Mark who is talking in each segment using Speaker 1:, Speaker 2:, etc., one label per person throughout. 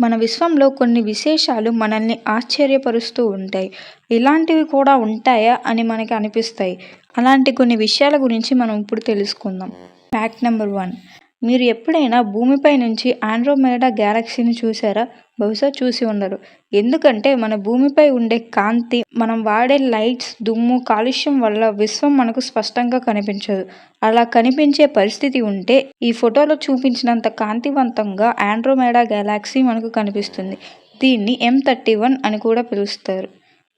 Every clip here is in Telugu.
Speaker 1: మన విశ్వంలో కొన్ని విశేషాలు మనల్ని ఆశ్చర్యపరుస్తూ ఉంటాయి. ఇలాంటివి కూడా ఉంటాయా అని మనకి అనిపిస్తాయి. అలాంటి కొన్ని విషయాల గురించి మనం ఇప్పుడు తెలుసుకుందాం. ఫ్యాక్ట్ నెంబర్ వన్ మీరు ఎప్పుడైనా భూమిపై నుంచి ఆండ్రోమేడా గ్యాలక్సీని చూసారా? బహుశా చూసి ఉండరు. ఎందుకంటే మన భూమిపై ఉండే కాంతి మనం వాడే లైట్స్ దుమ్ము కాలుష్యం వల్ల విశ్వం మనకు స్పష్టంగా కనిపించదు. అలా కనిపించే పరిస్థితి ఉంటే ఈ ఫోటోలో చూపించినంత కాంతివంతంగా ఆండ్రోమేడా గ్యాలక్సీ మనకు కనిపిస్తుంది. దీన్ని ఎం థర్టీ వన్ అని కూడా పిలుస్తారు.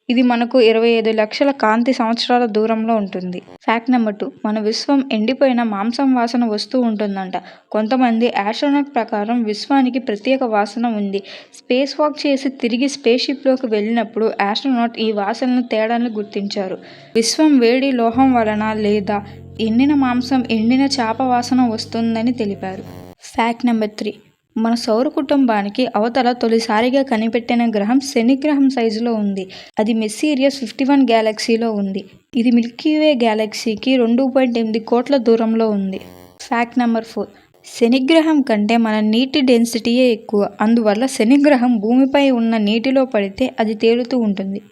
Speaker 1: ఇది మనకు ఇరవై ఐదు లక్షల కాంతి సంవత్సరాల దూరంలో ఉంటుంది. ఫ్యాక్ట్ నెంబర్ టూ మన విశ్వం ఎండిపోయిన మాంసం వాసన వస్తూ ఉంటుందంట. కొంతమంది ఆస్ట్రోనాట్ ప్రకారం విశ్వానికి ప్రత్యేక వాసన ఉంది. స్పేస్ వాక్ చేసి తిరిగి స్పేస్ షిప్లోకి వెళ్ళినప్పుడు ఆస్ట్రోనాట్ ఈ వాసనను తేడాన్ని గుర్తించారు. విశ్వం వేడి లోహం వలన లేదా ఎండిన మాంసం ఎండిన చేప వాసన వస్తుందని తెలిపారు. ఫ్యాక్ట్ నెంబర్ త్రీ మన సౌర కుటుంబానికి అవతల తొలిసారిగా కనిపెట్టిన గ్రహం శని గ్రహం సైజులో ఉంది. అది మెస్సీరియస్ ఫిఫ్టీ వన్ గ్యాలక్సీలో ఉంది. ఇది మిల్కీవే గ్యాలక్సీకి రెండు పాయింట్ ఎనిమిది కోట్ల దూరంలో ఉంది. Fact number four. శనిగ్రహం కంటే మన నీటి డెన్సిటీయే ఎక్కువ. అందువల్ల శనిగ్రహం భూమిపై ఉన్న నీటిలో పడితే అది తేలుతూ ఉంటుంది.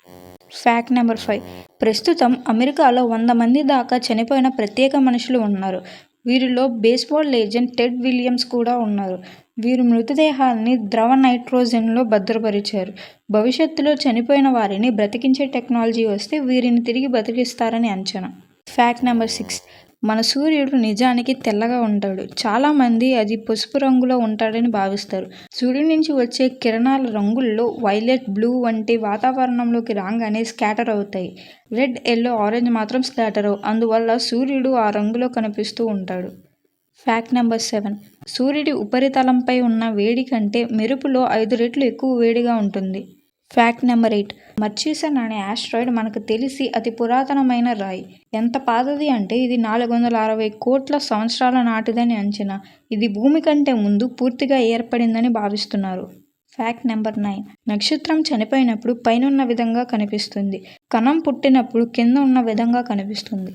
Speaker 1: Fact number five. ప్రస్తుతం అమెరికాలో వంద మంది దాకా చనిపోయిన ప్రత్యేక మనుషులు ఉన్నారు. వీరిలో బేస్బాల్ లేజెండ్ టెడ్ విలియమ్స్ కూడా ఉన్నారు. వీరు మృతదేహాల్ని ద్రవ నైట్రోజన్లో భద్రపరిచారు. భవిష్యత్తులో చనిపోయిన వారిని బ్రతికించే టెక్నాలజీ వస్తే వీరిని తిరిగి బ్రతికిస్తారని అంచనా. Fact number six. మన సూర్యుడు నిజానికి తెల్లగా ఉంటాడు. చాలామంది అది పసుపు రంగులో ఉంటాడని భావిస్తారు. సూర్యుడి నుంచి వచ్చే కిరణాల రంగుల్లో వైలెట్ బ్లూ వంటి వాతావరణంలోకి రాగానే స్కాటర్ అవుతాయి. రెడ్ ఎల్లో ఆరెంజ్ మాత్రం స్కాటర్ అవు. అందువల్ల సూర్యుడు ఆ రంగులో కనిపిస్తూ ఉంటాడు. Fact number seven. సూర్యుడి ఉపరితలంపై ఉన్న వేడి కంటే మెరుపులో ఐదు రెట్లు ఎక్కువ వేడిగా ఉంటుంది. Fact number eight. మర్చిసన్ అనే ఆస్ట్రాయిడ్ మనకు తెలిసి అతి పురాతనమైన రాయి. ఎంత పాతది అంటే ఇది నాలుగు వందల అరవై కోట్ల సంవత్సరాల నాటిదని అంచనా. ఇది భూమి కంటే ముందు పూర్తిగా ఏర్పడిందని భావిస్తున్నారు. Fact number nine. నక్షత్రం చనిపోయినప్పుడు పైనున్న విధంగా కనిపిస్తుంది. కణం పుట్టినప్పుడు కింద ఉన్న విధంగా కనిపిస్తుంది.